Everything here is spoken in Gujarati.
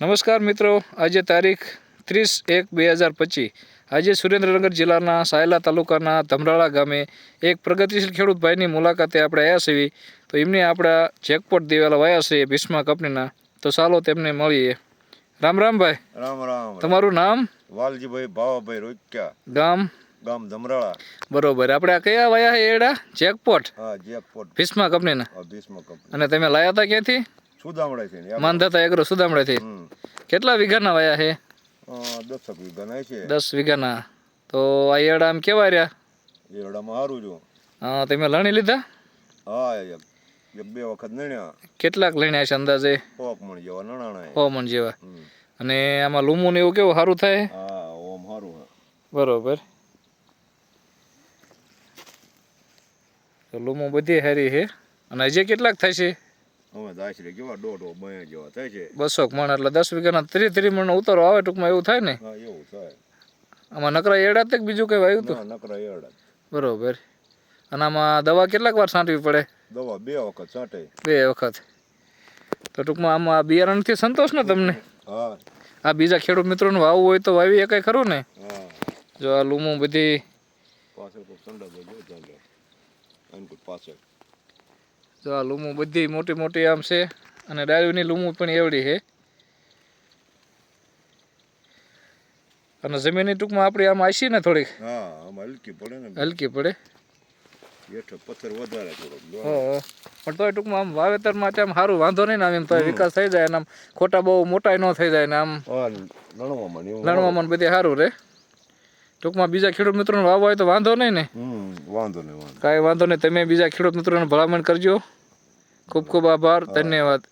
નમસ્કાર મિત્રો આજે તારીખ ત્રીસ એક બે હજાર પચીસ. આજે સુરેન્દ્રનગર જિલ્લાના સાયલા તાલુકાના ધમરાળા ગામે એક પ્રગતિશીલ ખેડૂતભાઈની મુલાકાતે આપણે આવ્યા છીએ. તો એમને આપણા જેકપોટ દિવેલા વાયા છે ભીષ્મા કંપનીના. તો ચાલો તેમને મળીએ. રામ રામ ભાઈ. રામ રામ. તમારું નામ? વાલજીભાઈ ભાવાભાઈ રોક્યા ગામ? ગામ ધમરાળા. બરોબર. આપણે આ કયા વાયા છે એડા? જેકપોટ? હા જેકપોટ. ભીષ્મા કંપનીના. ભીષ્મા કંપની અને તમે લાયા હતા ક્યાંથી? સુદામડાથી આપણે. એગ્રો સુદામડાથી. કેટલા વીઘાના વાયા છે દસ દસક વીઘા છે. દસ વીઘાના. તો આ એડા આમ કેવા રહ્યા? એરડામાં સારું જો. હા તમે લણી લીધા? હા બે વખત લણ્યા. કેટલાક લણ્યા છે અંદાજે? પોક મણ જેવા નણાણા હો મણ જેવા. અને આમાં લૂમું ને એવું કેવું સારું થાય? હા ઓમ હારું બરોબર. તો લૂમું બધી સારી છે અને હજી કેટલાક થાય છે? અમે દાસરી કેવા દોઢો બે જેવા થાય છે? બસો મણ એટલે દસ વીઘાના ત્રીસ ત્રીસ મણનો ઉતારો આવે ટૂંકમાં એવું થાય ને? હા એવું થાય. આમાં નકરા એડા તક બીજું કંઈ વાવ્યું હતું નકરા એડા બરોબર. અને આમાં દવા કેટલાક વાર છાંટવી પડે? દવા બે વખત છાંટે. બે વખત. તો ટૂંકમાં આમાં બિયારણથી સંતોષ ને તમને? હા. આ બીજા ખેડૂત મિત્રોનું વાવવું હોય તો વાવી એકાય ખરું ને? જો આ લૂમું બધી પાછળ પાછળ. જો આ લૂમું બધી મોટી મોટી આમ છે. અને ડાળીની લૂમું પણ એવડી છે. અને જમીનની ટૂંકમાં આપણી આમ આશી ને થોડીક? હલકી પડે ને. હલકી પડે. પથ્થર વધારે થોડોક પણ તોય ટૂંકમાં આમ વાવેતર માટે આમ સારું વાંધો નહીં ને આમ તો વિકાસ થઈ જાય ને આમ ખોટા બહુ મોટા ન થઈ જાય ને આમ લણવામાં લણવામાં બધી સારું રહે ટૂંકમાં બીજા ખેડૂત મિત્રોને વાવ હોય તો વાંધો નહીં ને. વાંધો નહીં કાંઈ વાંધો નહીં તમે બીજા ખેડૂત મિત્રોને ભલામણ કરજો. ખૂબ ખૂબ આભાર ધન્યવાદ.